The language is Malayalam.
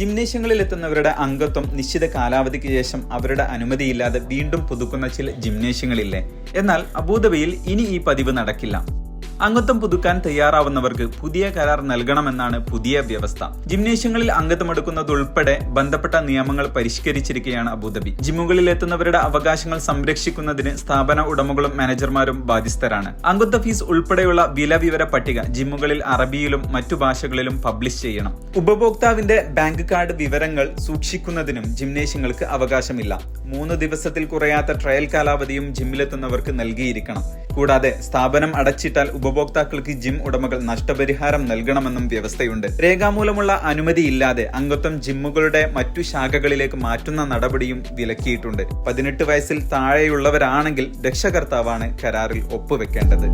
ജിംനേഷ്യങ്ങളിൽ എത്തുന്നവരുടെ അംഗത്വം നിശ്ചിത കാലാവധിക്ക് ശേഷം അവരുടെ അനുമതിയില്ലാതെ വീണ്ടും പുതുക്കുന്ന ചില ജിംനേഷ്യങ്ങളില്ലേ? എന്നാൽ അബൂദബിയിൽ ഇനി ഈ പതിവ് നടക്കില്ല. അംഗത്വം പുതുക്കാൻ തയ്യാറാവുന്നവർക്ക് പുതിയ കരാർ നൽകണമെന്നാണ് പുതിയ വ്യവസ്ഥ. ജിംനേഷ്യങ്ങളിൽ അംഗത്വമെടുക്കുന്നതുൾപ്പെടെ ബന്ധപ്പെട്ട നിയമങ്ങൾ പരിഷ്കരിച്ചിരിക്കുകയാണ് അബുദാബി. ജിമ്മുകളിൽ എത്തുന്നവരുടെ അവകാശങ്ങൾ സംരക്ഷിക്കുന്നതിന് സ്ഥാപന ഉടമകളും മാനേജർമാരും ബാധ്യസ്ഥരാണ്. അംഗത്വ ഫീസ് ഉൾപ്പെടെയുള്ള വില വിവര പട്ടിക ജിമ്മുകളിൽ അറബിയിലും മറ്റു ഭാഷകളിലും പബ്ലിഷ് ചെയ്യണം. ഉപഭോക്താവിന്റെ ബാങ്ക് കാർഡ് വിവരങ്ങൾ സൂക്ഷിക്കുന്നതിനും ജിംനേഷ്യങ്ങൾക്ക് അവകാശമില്ല. മൂന്ന് ദിവസത്തിൽ കുറയാത്ത ട്രയൽ കാലാവധിയും ജിമ്മിലെത്തുന്നവർക്ക് നൽകിയിരിക്കണം. കൂടാതെ സ്ഥാപനം അടച്ചിട്ടാൽ ഉപഭോക്താക്കൾക്ക് ജിം ഉടമകൾ നഷ്ടപരിഹാരം നൽകണമെന്നും വ്യവസ്ഥയുണ്ട്. രേഖാമൂലമുള്ള അനുമതിയില്ലാതെ അംഗത്വം ജിമ്മുകളുടെ മറ്റു ശാഖകളിലേക്ക് മാറ്റുന്ന നടപടിയും വിലക്കിയിട്ടുണ്ട്. പതിനെട്ട് വയസ്സിൽ താഴെയുള്ളവരാണെങ്കിൽ രക്ഷകർത്താവാണ് കരാറിൽ ഒപ്പുവെക്കേണ്ടത്.